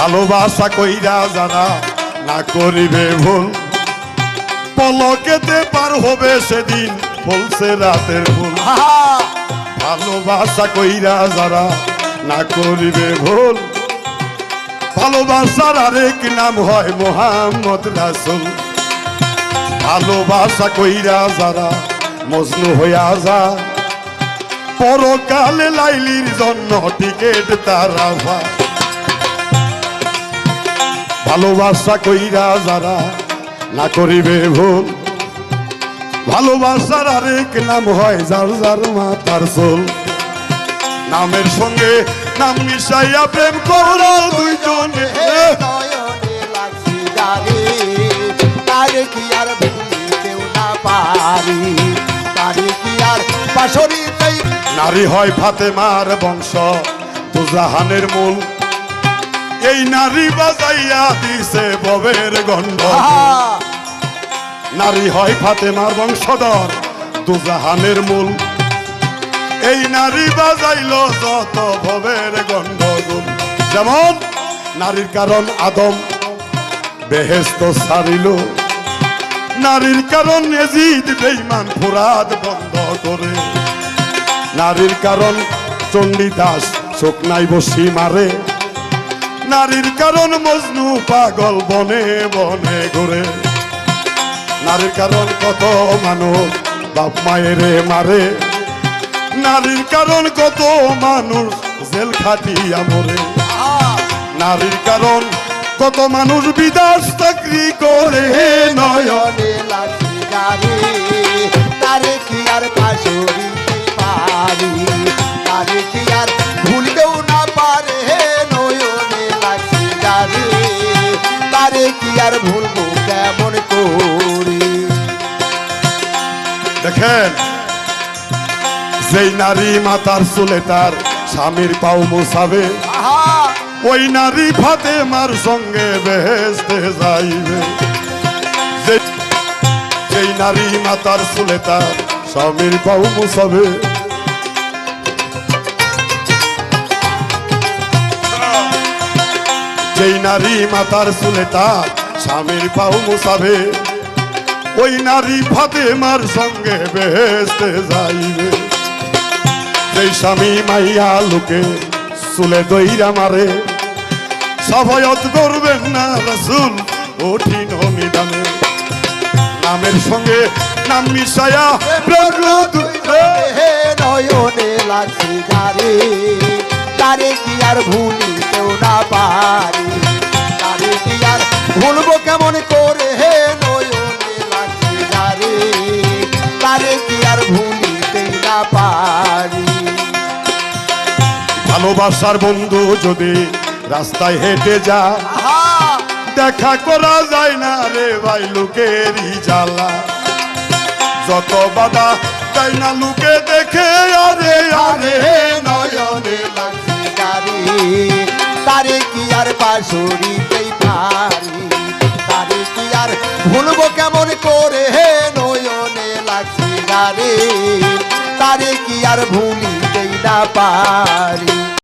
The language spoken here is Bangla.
ভালোবাসা কইরা যারা না করিবে ভুল। পলকেতে পার হবে সেদিন বলছে রাতের ফুল। আহা! ভালোবাসা কইরা যারা না করিবে ভুল। ভালোবাসার আরেক নাম হয় মোহাম্মদ রাসুল। ভালোবাসা কইরা যারা মজনু হইয়া যায় পরকালে লাইলির জন্য টিকেট তারা। ভালোবাসা কইরা যারা না করিবে ভুল, ভালোবাসার আরেক নাম হয় যার যার মাতার সোল নামের সঙ্গে নাম মিশাইয়া প্রেম করো দুইজনে। নারী হয় ফাতেমার বংশ, তুজাহানের মূল। এই নারী বাজাইয়া দিছে ববের গন্ধ নারী হয় ফাতেমার বংশধর দুজাহানের মূল। এই নারী বাজাইল যত ভবের গন্ধগুল যেমন নারীর কারণ আদম বেহেস্ত সারিল নারীর কারণ এজিদ বেইমান ফুরাদ বন্ধ করে। নারীর কারণ চণ্ডীদাস চোখ নাই বসি মারে। নারীর কারণ মজনু পাগল বনে বনে ঘুরে। নারীর কারণ কত মানুষ বাপ মায়েরে মারে। নারীর কারণ কত মানুষ জেল খাটিয়া মরে। নারীর কারণ কত মানুষ বিদাস চাকরি করে, নয়ন জানি তারে কি আর পাশরিতেই আর ভুলবো কেমন করি? দেখেন যেই নারী মাতার চুলে তার স্বামীর পাও মুসাবে আহা! ওই নারী ফাতেমার সঙ্গে বেহেস্তে যাইবে। যে- যেই নারী মাতার চুলে তার স্বামীর পাও মুসাবে যেই নারী মাতার চুলে তার স্বামীর পাও মুসাবে ওই নারী ফাতেমার সঙ্গে বেহেস্তে যাইবে। যেই স্বামী মাইয়া লোকে চুলে দইরা মারে সভয়ত করবেন না রসুল কঠিন নিদানে। নামের সঙ্গে নাম মিশায়া প্রকৃত পারি। ভালোবাসার বন্ধু যদি রাস্তায় হেঁটে যা দেখা করা যায় না রে ভাই লোকেরই জ্বালা। যত বাধা তাই না লোকে দেখে আরে আরে নয়নে তারে কি আর পাশরিতেই পারি তারে কি আর ভুলবো কেমন করে? হে নয়নে লাগছি জানি তারে কি আর ভুলিতেই না পারি।